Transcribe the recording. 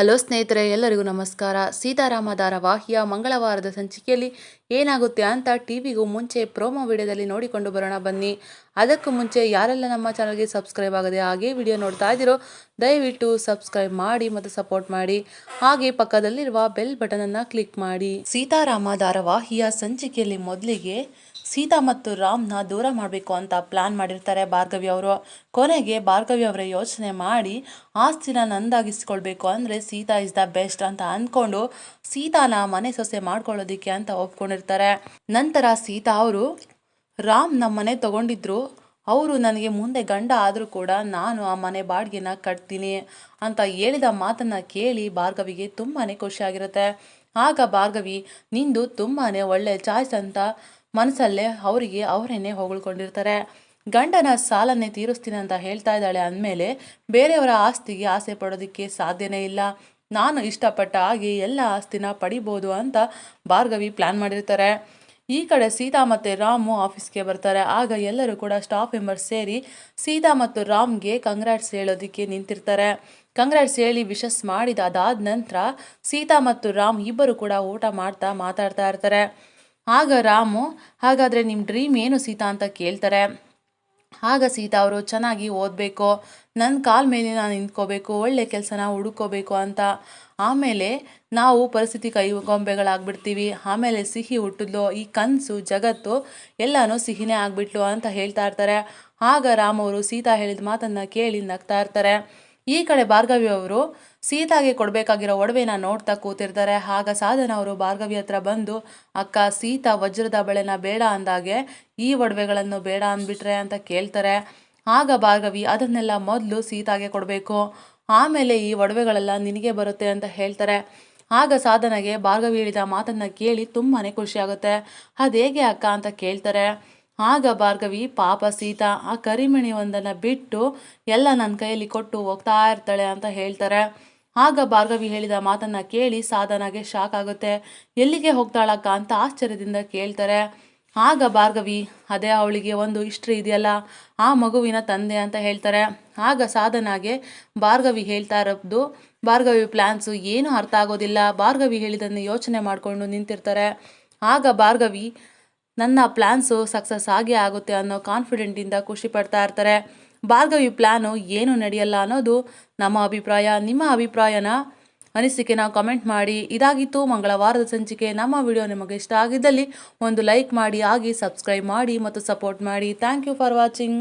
Hello ಸ್ನೇಹಿತರೆ, ಎಲ್ಲರಿಗೂ ನಮಸ್ಕಾರ. ಸೀತಾರಾಮ ಧಾರಾವಾಹಿಯ ಮಂಗಳವಾರದ ಸಂಚಿಕೆಯಲ್ಲಿ ಏನಾಗುತ್ತೆ ಅಂತ ಟಿವಿಗೂ ಮುಂಚೆ ಪ್ರೋಮೋ ವಿಡಿಯೋದಲ್ಲಿ ನೋಡಿಕೊಂಡು ಬರೋಣ ಬನ್ನಿ. ಅದಕ್ಕೂ ಮುಂಚೆ ಯಾರೆಲ್ಲ ನಮ್ಮ ಚಾನಲ್ಗೆ ಸಬ್ಸ್ಕ್ರೈಬ್ ಆಗದೆ ಹಾಗೆ ವಿಡಿಯೋ ನೋಡ್ತಾ ಇದ್ದೀರೋ, ದಯವಿಟ್ಟು ಸಬ್ಸ್ಕ್ರೈಬ್ ಮಾಡಿ ಮತ್ತು ಸಪೋರ್ಟ್ ಮಾಡಿ. ಹಾಗೆ ಪಕ್ಕದಲ್ಲಿರುವ ಬೆಲ್ ಬಟನನ್ನು ಕ್ಲಿಕ್ ಮಾಡಿ. ಸೀತಾರಾಮ ಧಾರಾವಾಹಿಯ ಸಂಚಿಕೆಯಲ್ಲಿ ಮೊದಲಿಗೆ ಸೀತಾ ಮತ್ತು ರಾಮ್ನ ದೂರ ಮಾಡಬೇಕು ಅಂತ ಪ್ಲಾನ್ ಮಾಡಿರ್ತಾರೆ ಭಾರ್ಗವಿ ಅವರು. ಕೊನೆಗೆ ಭಾರ್ಗವಿ ಅವರ ಯೋಚನೆ ಮಾಡಿ ಆಸ್ತಿನ ನಂದಾಗಿಸ್ಕೊಳ್ಬೇಕು ಅಂದರೆ ಸೀತಾ ಇಸ್ ದ ಬೆಸ್ಟ್ ಅಂತ ಅಂದ್ಕೊಂಡು ಸೀತಾನ ಮನೆ ಸೊಸೆ ಮಾಡ್ಕೊಳ್ಳೋದಿಕ್ಕೆ ಅಂತ ಒಪ್ಕೊಂಡಿರ್ತಾರೆ. ನಂತರ ಸೀತಾ ಅವರು ರಾಮ್ ನಮ್ಮ ಮನೆ ತಗೊಂಡಿದ್ರು, ಅವರು ನನಗೆ ಮುಂದೆ ಗಂಡ ಆದರೂ ಕೂಡ ನಾನು ಆ ಮನೆ ಬಾಡಿಗೆನ ಕಟ್ತೀನಿ ಅಂತ ಹೇಳಿದ ಮಾತನ್ನ ಕೇಳಿ ಭಾರ್ಗವಿಗೆ ತುಂಬಾ ಖುಷಿಯಾಗಿರುತ್ತೆ ಆಗ ಭಾರ್ಗವಿ, ನಿಂದು ತುಂಬಾ ಒಳ್ಳೆ ಚಾಯ್ಸ್ ಅಂತ ಮನಸ್ಸಲ್ಲೇ ಅವರಿಗೆ ಅವರೇನೆ ಹೊಗಳ್ಕೊಂಡಿರ್ತಾರೆ. ಗಂಡನ ಸಾಲನ್ನೇ ತೀರಿಸ್ತೀನಿ ಅಂತ ಹೇಳ್ತಾ ಇದ್ದಾಳೆ ಅಂದಮೇಲೆ ಬೇರೆಯವರ ಆಸ್ತಿಗೆ ಆಸೆ ಪಡೋದಕ್ಕೆ ಸಾಧ್ಯನೇ ಇಲ್ಲ. ನಾನು ಇಷ್ಟಪಟ್ಟ ಹಾಗೆ ಎಲ್ಲ ಆಸ್ತಿನ ಪಡಿಬೋದು ಅಂತ ಭಾರ್ಗವಿ ಪ್ಲ್ಯಾನ್ ಮಾಡಿರ್ತಾರೆ. ಈ ಕಡೆ ಸೀತಾ ಮತ್ತು ರಾಮು ಆಫೀಸ್ಗೆ ಬರ್ತಾರೆ. ಆಗ ಎಲ್ಲರೂ ಕೂಡ ಸ್ಟಾಫ್ ಮೆಂಬರ್ಸ್ ಸೇರಿ ಸೀತಾ ಮತ್ತು ರಾಮ್ಗೆ ಕಂಗ್ರಾಟ್ಸ್ ಹೇಳೋದಕ್ಕೆ ನಿಂತಿರ್ತಾರೆ. ಕಂಗ್ರಾಟ್ಸ್ ಹೇಳಿ ವಿಶಸ್ ಮಾಡಿದ ಅದಾದ ನಂತರ ಸೀತಾ ಮತ್ತು ರಾಮ್ ಇಬ್ಬರು ಕೂಡ ಊಟ ಮಾಡ್ತಾ ಮಾತಾಡ್ತಾ ಇರ್ತಾರೆ. ಆಗ ರಾಮು, ಹಾಗಾದರೆ ನಿಮ್ಮ ಡ್ರೀಮ್ ಏನು ಸೀತಾ ಅಂತ ಕೇಳ್ತಾರೆ. ಆಗ ಸೀತಾ ಅವರು, ಚೆನ್ನಾಗಿ ಓದಬೇಕು. ನನ್ನ ಕಾಲ ಮೇಲೆ ನಾನು ನಿಂತ್ಕೋಬೇಕು. ಒಳ್ಳೆ ಕೆಲಸನ ಹುಡುಕೋಬೇಕು ಅಂತ. ಆಮೇಲೆ ನಾವು ಪರಿಸ್ಥಿತಿ ಕೈ ಗೊಂಬೆಗಳಾಗ್ಬಿಡ್ತೀವಿ ಆಮೇಲೆ ಸಿಹಿ ಹುಟ್ಟಿದ್ಲು. ಈ ಕನಸು, ಜಗತ್ತು ಎಲ್ಲನೂ ಸಿಹಿನೇ ಆಗ್ಬಿಟ್ಲು ಅಂತ ಹೇಳ್ತಾ ಇರ್ತಾರೆ. ಆಗ ರಾಮ್ ಅವರು ಸೀತಾ ಹೇಳಿದ ಮಾತನ್ನು ಕೇಳಿ ನಗ್ತಾ ಇರ್ತಾರೆ. ಈ ಕಡೆ ಭಾರ್ಗವಿ ಅವರು ಸೀತಾಗೆ ಕೊಡಬೇಕಾಗಿರೋ ಒಡವೆನ ನೋಡ್ತಾ ಕೂತಿರ್ತಾರೆ. ಆಗ ಸಾಧನ ಅವರು ಭಾರ್ಗವಿ ಹತ್ರ ಬಂದು, ಅಕ್ಕ, ಸೀತಾ ವಜ್ರದ ಬಳೆನ ಬೇಡ ಅಂದಾಗೆ, ಈ ಒಡವೆಗಳನ್ನು ಬೇಡ ಅಂದ್ಬಿಟ್ರೆ ಅಂತ ಕೇಳ್ತಾರೆ. ಆಗ ಭಾರ್ಗವಿ, ಅದನ್ನೆಲ್ಲ ಮೊದಲು ಸೀತಾಗೆ ಕೊಡಬೇಕು. ಆಮೇಲೆ ಈ ಒಡವೆಗಳೆಲ್ಲ ನಿನಗೆ ಬರುತ್ತೆ ಅಂತ ಹೇಳ್ತಾರೆ. ಆಗ ಸಾಧನಗೆ ಭಾರ್ಗವಿ ಹೇಳಿದ ಮಾತನ್ನು ಕೇಳಿ ತುಂಬಾ ಖುಷಿಯಾಗುತ್ತೆ. ಅದು ಹೇಗೆ ಅಕ್ಕ? ಅಂತ ಕೇಳ್ತಾರೆ. ಆಗ ಭಾರ್ಗವಿ, ಪಾಪ ಸೀತಾ ಆ ಕರಿಮಣಿ ಒಂದನ್ನು ಬಿಟ್ಟು ಎಲ್ಲ ನನ್ನ ಕೈಯಲ್ಲಿ ಕೊಟ್ಟು ಹೋಗ್ತಾ ಇರ್ತಾಳೆ ಅಂತ ಹೇಳ್ತಾರೆ. ಆಗ ಭಾರ್ಗವಿ ಹೇಳಿದ ಮಾತನ್ನ ಕೇಳಿ ಸಾಧನಾಗೆ ಶಾಕ್ ಆಗುತ್ತೆ. ಎಲ್ಲಿಗೆ ಹೋಗ್ತಾಳಕ್ಕ ಅಂತ ಆಶ್ಚರ್ಯದಿಂದ ಕೇಳ್ತಾರೆ. ಆಗ ಭಾರ್ಗವಿ, ಅದೇ ಅವಳಿಗೆ ಒಂದು ಇಷ್ಟ್ರಿ ಇದೆಯಲ್ಲ, ಆ ಮಗುವಿನ ತಂದೆ ಅಂತ ಹೇಳ್ತಾರೆ. ಆಗ ಸಾಧನಾಗೆ ಭಾರ್ಗವಿ ಹೇಳ್ತಾ ಇರೋದು, ಭಾರ್ಗವಿ ಪ್ಲ್ಯಾನ್ಸು ಏನೂ ಅರ್ಥ ಆಗೋದಿಲ್ಲ. ಭಾರ್ಗವಿ ಹೇಳಿದ್ದನ್ನು ಯೋಚನೆ ಮಾಡಿಕೊಂಡು ನಿಂತಿರ್ತಾರೆ. ಆಗ ಭಾರ್ಗವಿ ನನ್ನ ಪ್ಲ್ಯಾನ್ಸು ಸಕ್ಸಸ್ ಆಗೇ ಆಗುತ್ತೆ ಅನ್ನೋ ಕಾನ್ಫಿಡೆಂಟಿಂದ ಖುಷಿ ಪಡ್ತಾ ಇರ್ತಾರೆ. ಭಾರ್ಗವಿ ಪ್ಲ್ಯಾನು ಏನು ನಡೆಯಲ್ಲ ಅನ್ನೋದು ನಮ್ಮ ಅಭಿಪ್ರಾಯ. ನಿಮ್ಮ ಅಭಿಪ್ರಾಯನ ಅನಿಸಿಕೆನ ಕಮೆಂಟ್ ಮಾಡಿ. ಇದಾಗಿತ್ತು ಮಂಗಳವಾರದ ಸಂಚಿಕೆ. ನಮ್ಮ ವಿಡಿಯೋ ನಿಮಗೆ ಇಷ್ಟ ಆಗಿದ್ದಲ್ಲಿ ಒಂದು ಲೈಕ್ ಮಾಡಿ ಆಗಿ ಸಬ್ಸ್ಕ್ರೈಬ್ ಮಾಡಿ ಮತ್ತು ಸಪೋರ್ಟ್ ಮಾಡಿ. Thank you for watching.